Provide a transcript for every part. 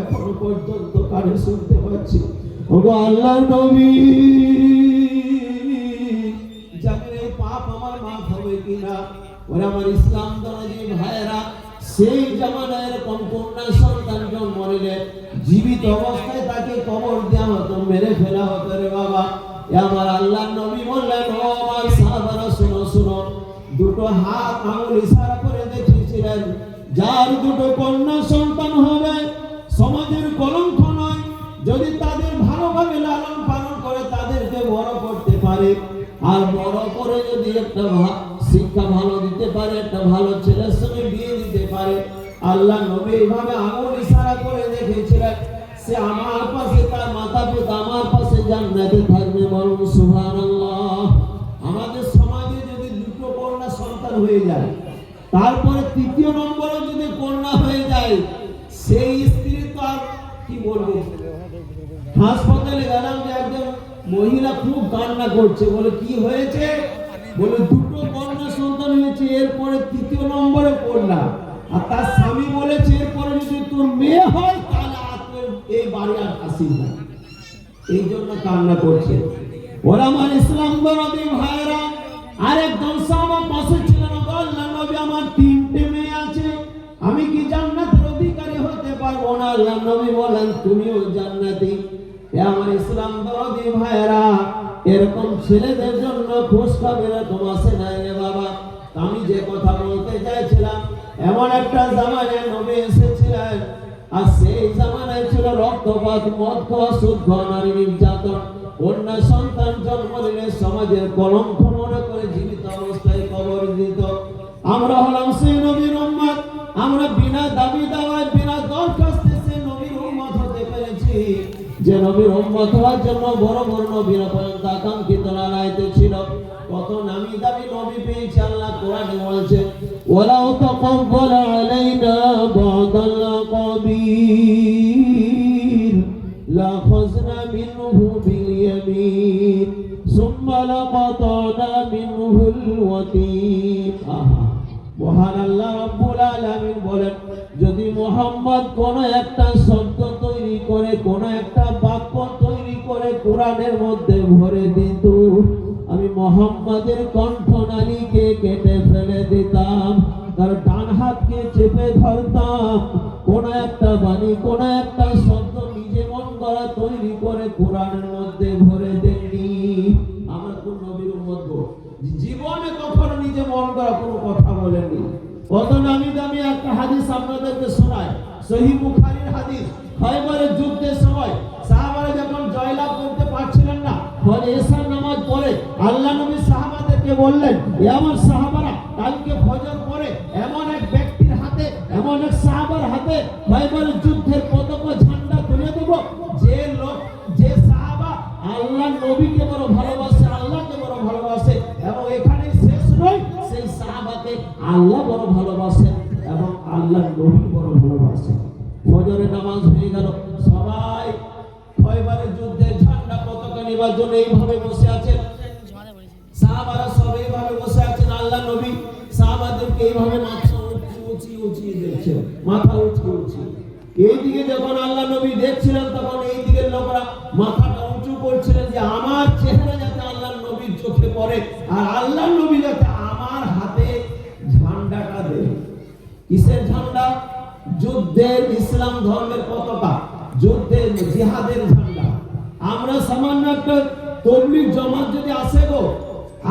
এখনও পর্যন্ত কানে শুনতে পাচ্ছি। ওগো আল্লাহ নবী পাপ আমার মাফ হবে কিনা? ওরা আমার ইসলাম ভাইয়েরা, সেই সন্তান জন্ম নিলে জীবিত অবস্থায় তাকে কবর দেওয়া হতো, মেরে ফেলা হতো রে বাবা। আমার আল্লাহ নবী বললেন, ও আমার শুনো শুনো। দুটো হাত আঙুল ইশারা করে দেখিয়েছিলেন। যার দুটো কন্যা সন্তান হবে পারে। আর বড় করে যদি একটা শিক্ষা ভালো দিতে পারে, একটা ভালো ছেলের সঙ্গে বিয়ে দিতে পারে, আল্লাহ নবী এইভাবে আঙুল ইশারা করে দেখেছিলেন, সে আমার পাশে, তার মাতা পিতা আমার পাশে জান্নাতে থাকবে বলুন, সুবহানাল্লাহ। আমাদের সমাজে যদি দুটো কন্যা সন্তান হয়ে যায়, তারপরে তৃতীয় নম্বরে যদি কন্যা হয়ে যায়, সেই স্ত্রী তো আর কি বলব? হাসপাতালে গেলাম যে একজন মহিলা খুব কান্না করছে, বলে, কি হয়েছে? বলে, দুটো কন্যা সন্তান হয়েছে, এরপরে তৃতীয় নম্বরে কন্যা। আর তার স্বামী বলেছে, এরপরে যদি তোর মেয়ে হয়, তাহলে আর এই বাড়ি আর আসিস না। এই জন্য কান্না করছে। ওরা আমার ইসলাম দরদি ভাইরা আরেকজন সাহাবা পাশে ছিলেন বললেন নবী আমার তিনটে মেয়ে আছে। আমি কি জান্নাতের অধিকারী হতে পারব না? আল্লাহ বলেন, তুমিও জান্নাতি। আমার ইসলাম দরদি ভাইরা এরকম ছেলেদের জন্য খোঁজ খবর আসে নাই রে বাবা? আমি যে কথা বলতে চাইছিলাম, এমন একটা জামানায় নবী এসেছিলেন, আর সেই জামানায় ছিল রক্তপাত, মদ খাওয়া, সুদ নারী নির্যাতন। কন্যা সন্তান জন্ম দিলে সমাজের কলঙ্ক মনে করে জীবিত অবস্থায় কবর দিত। আমরা হলাম সেই নবীর উম্মত, আমরা বিনা দাবি দাওয়ায়, বিনা দরখাস্তে যে নবীর উম্মত হওয়ার জন্য বড় বড় নবীর পর্যন্ত আকাঙ্ক্ষিত লড়াইতে ছিল। কত নামি দামি নবী পেয়েছে আল্লাহ, কোরআনে বলছে ওলাও তাকাব্বাল আলাইনা বাদাল কবির লাখাযনা মিনহু বিল ইয়ামিন, সুম্মা লাকাতানা মিনহুল ওয়াতিন। মহান আল্লাহ রাব্বুল আলামিন বলেন, যদি মোহাম্মদ কোন একটা করে কোন একটা বাক্য তৈরি করে কোরআনের মধ্যে ভরে দিত আমি মোহাম্মদের কণ্ঠনালীকে কেটে ফেলে দিতাম, তার ডান হাতকে চেপে ধরতাম। কোন একটা বাণী, কোন একটা শব্দ নিজে মন করা তৈরি করে কোরআনের বললেন সাহাবারা, কালকে ফজর পরে এমন এক ব্যক্তির হাতে, এমন এক সাহাবার হাতে খয়বরের যুদ্ধের পতাকা ঝান্ডা তুলে দেব। যে লোক, যে সাহাবা আল্লাহ নবীকে বড় ভালোবাসে, আল্লাহকে বড় ভালোবাসে এবং এখানে শেষ নয়, সেই সাহাবাকে আল্লাহ বড় ভালোবাসে এবং আল্লাহ নবী বড় ভালোবাসে। ফজরে নামাজ হয়ে গেল। সবাই খয়বারের যুদ্ধের ঝান্ডা পতাকা নেবার জন্য এইভাবে বসে আছেন সাহাবারা সব এইভাবে বসে আছেন আল্লাহ নবী এইভাবে মাথা উঁচু উঁচি উঁচিয়ে দেখছেন মাথা উঁচু উঁচি। এইদিকে যখন আল্লাহ নবী দেখছিলেন, তখন এই দিকের লোকরা মাথাটা উঁচু করছিলেন যে আমার চেহারা যাতে আল্লাহ নবীর চোখে পড়ে, আর আল্লাহ নবী যাতে আমার হাতে ঝান্ডাটা দেয়। কিসের ঝান্ডা? যুদ্ধের ইসলাম ধর্মের পতাকা, যুদ্ধের জিহাদের ঝান্ডা। আমরা সামান্য একটা তবলিগ জমাত যদি আসে গো,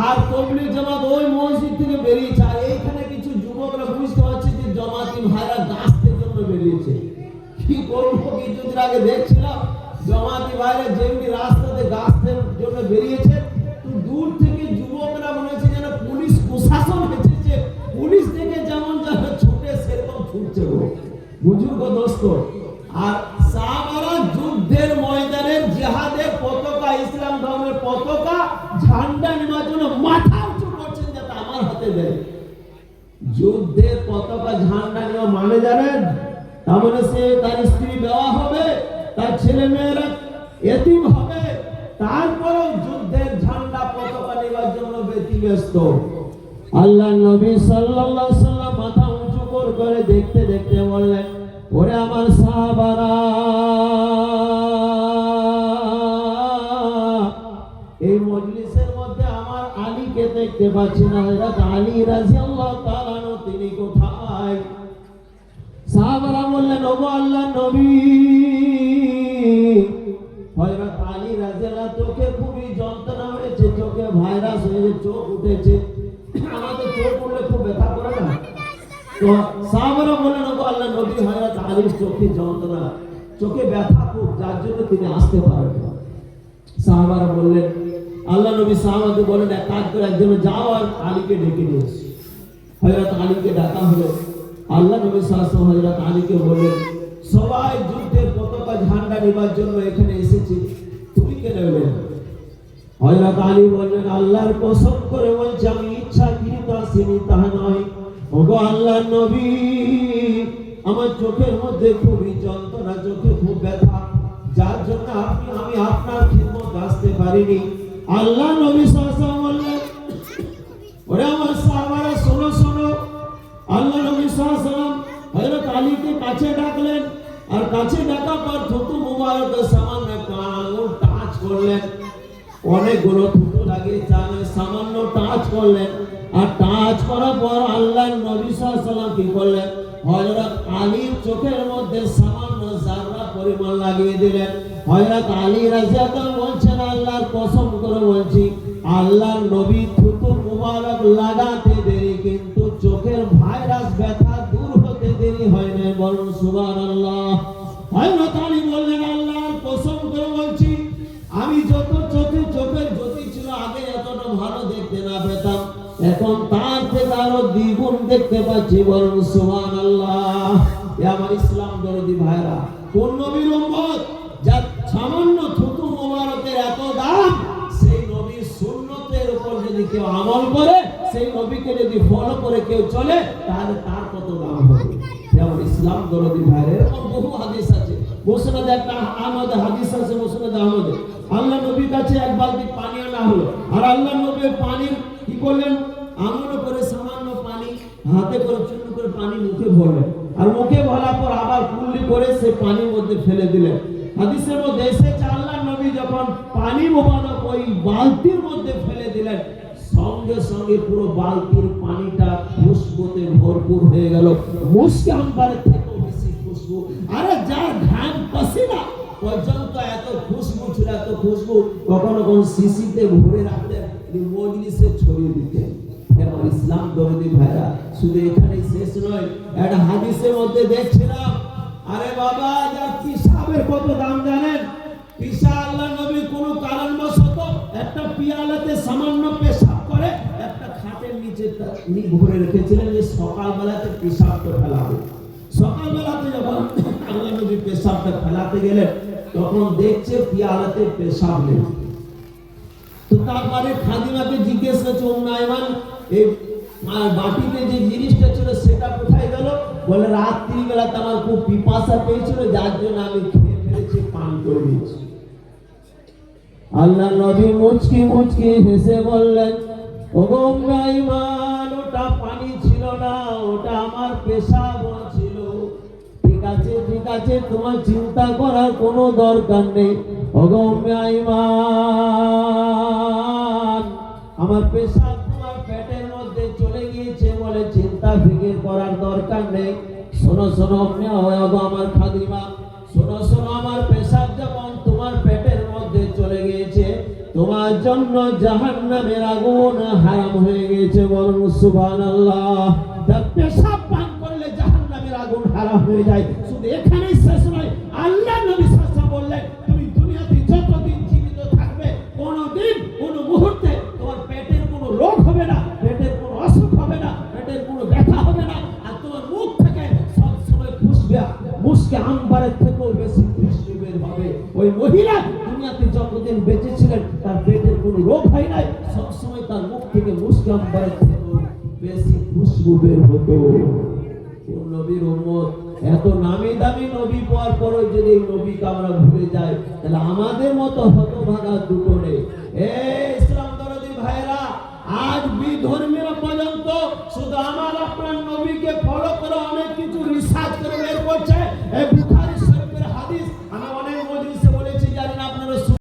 আর তবলিগ জামাত ওই মসজিদ থেকে বেরিয়েছে আর এইখানে জমাতি ভাইরা নাচতে জন্য বেরিয়েছে। কি করব কিছুদিন আগে দেখছিলাম, জমাতি ভাইরা যেমনি রাস্তাতে গাছের জন্য বেরিয়েছে দূর থেকে যুবকরা মনে হচ্ছে যেন পুলিশ প্রশাসন এসেছে। পুলিশ থেকে যেমন যেন ছুটে সেরকম ছুটছে গো। দোস্ত, আর সাহাবারা পতাকা ঝান্ডা নেওয়া মানে জানেন? তার মানে সে তার স্ত্রী দেওয়া হবে, তার ছেলে মেয়েরা এতিম হবে, তারপরেও যুদ্ধের ঝান্ডা পতাকা নেওয়ার জন্য ব্যতিব্যস্ত। আল্লাহ নবী সাল্লাল্লাহু সাল্লাম মাথা উঁচু করে দেখতে দেখতে বললেন, ওরে আমার সাহাবারা, এই মজলিসের মধ্যে আমার আলীকে দেখতে পাচ্ছি না। হযরত আলী রাদিয়াল্লাহু তাআলা তিনি কোথায় সাহাবারা আল্লাহ নবী। আলী রাদিয়াল্লাহু চোখে খুবই যন্ত্রণা হয়েছে, চোখে ভাইরাস হয়েছে, চোখ উঠেছে। আমাদের চোখ উঠলে খুব ব্যথা করে না? তো সাহাবারা বললেন ওগো আল্লাহ নবী, হযরত আলীর চোখে যন্ত্রণা, চোখে ব্যথা খুব, যার জন্য তিনি আসতে পারেন না। সাহাবারা বললেন, আল্লাহ নবী সাহাবাকে বলেন, এক কাজ করে একজন যাও আর আলীকে ডেকে নিয়ে এসো। হযরত আলীকে ডাকা হলো। আল্লাহ নবী সাল্লাল্লাহু হযরত আলীকে বললেন, সবাই যুদ্ধের পতাকা ঝান্ডা নেবার জন্য এখানে এসেছি, তুমি কেন এলে হযরত আলী বললেন, আল্লাহর কসম করে বলছি, আমি ইচ্ছাকৃত আসিনি তাহা নয়। ওগো আল্লাহর নবী, আমার চোখের মধ্যে খুবই যন্ত্রণা, চোখে খুব ব্যথা। যার জন্য আপনি, আমি আপনার খিদমত আসতে পারিনি। আল্লাহ নবী সাল্লাল্লাহু আলাইহি ওয়াসাল্লাম বললেন, ওরে কাছে ডাকলেন, আর কাছে ডাকা পর থুতু মুবারকের সামান্য আঙুল টাচ করলেন। অনেকগুলো থুতু লাগিয়ে চানে সামান্য টাচ করলেন। আর টাচ করার পর আল্লাহ নবী সাল্লাম কি করলেন? হযরত আলীর চোখের মধ্যে সামান্য জাররা পরিমাণ লাগিয়ে দিলেন। হযরত আলী রাজিয়াল্লাহু বলছেন, আল্লাহর কসম করে বলছি, আল্লাহর নবী থুতু মুবারক লাগাতে দেখতে পাচ্ছি বলুন সুহান আল্লাহ আমার ইসলাম দরদি ভাইরা, কোন নবীর উম্মত সামান্য থুতু মোবারকের এত দাম, সেই নবীর সুন্নতের উপর যদি কেউ আমল করে, সেই নবীকে যদি ফলো করে কেউ চলে, তাহলে তার কত দাম হবে? যেমন ইসলাম দরদি ভাইরা, এরকম বহু হাদিস আছে। মুসনাদ একটা আহমদ হাদিস আছে, মুসনাদ আহমদ। আল্লাহ নবীর কাছে এক বালতি পানি আনা হলো। আর আল্লাহ নবী পানির কি করলেন? আঙুল করে হাতে করে চুন করে পানি মুখে ভরলেন আর মুখে ভরার পর আবার কুল্লি করে সে পানির মধ্যে ফেলে দিলেন হাদিসের মধ্যে এসেছে আল্লাহ নবী যখন পানি মোবারক ওই বালতির মধ্যে ফেলে দিলেন, সঙ্গে সঙ্গে পুরো বালতির পানিটা খুশবুতে ভরপুর হয়ে গেল। মুসকে আম্বারের থেকেও বেশি খুশবু। আরে যার ঘাম পসিনা পর্যন্ত এত খুশবু ছিল, এত খুশবু কখনো কখনো শিশিতে ভরে রাখতেন তিনি মজলিসে ছড়িয়ে দিতেন। এবার ইসলাম দরদি ভাইরা, শুধু এখানেই শেষ নয়, একটা হাদিসের মধ্যে দেখছিলাম। আরে বাবা যার পিসাবের কত দাম জানেন? পিসা আল্লাহ নবী কোনো কারণবশত একটা পিয়ালাতে সামান্য পেশাব করে, একটা খাটের নিচে ভরে রেখেছিলেন যে সকালবেলাতে পেশাবটা ফেলাবে। সকালবেলাতে যখন আল্লাহ নবী পেশাবটা ফেলাতে গেলেন, তখন দেখছে পিয়ালাতে পেশাব নেই। তো তারপরে খাদিমাকে জিজ্ঞেস করছে উন্নয়মান এই যে জিনিসটা ছিল সেটা কোথায় গেল? বলে রাত্রি বেলাতে আমার খুব পিপাসা পেয়েছিল, যার জন্য আমি খেয়ে ফেলেছি, পান আল্লাহ নবী মুচকি মুচকি হেসে বললেন ইমান ওটা পানি ছিল না, ওটা আমার ছিল। ঠিক আছে ঠিক আছে, তোমার চিন্তা করার কোনো দরকার নেই। ইমান আমার পেশাব দরকার শোনো শোনো আমার খাদিমা। শোনো শোনো, আমার পেশাব যেমন তোমার পেটের মধ্যে চলে গিয়েছে, তোমার জন্য জাহান নামের আগুন হারাম হয়ে গেছে বরং সুবান আল্লাহ পেশাব পান করলে জাহান নামের আগুন হারাম হয়ে যায়। শুধু এখানেই শেষ মুসকে আম্বারের থেকেও বেশি খুশবু বের হবে। ওই মহিলা দুনিয়াতে যতদিন বেঁচে ছিলেন, তার পেটের কোনো রোগ হয় নাই। সব সময় তার মুখ থেকে মুসকে আম্বারের থেকেও বেশি খুশবু বের হতো। নবীর উম্মত, এত নামি দামি নবী পাওয়ার পরে যদি এই নবীকে আমরা ভুলে যাই, তাহলে আমাদের মতো হতভাগা দুটো নেই। এই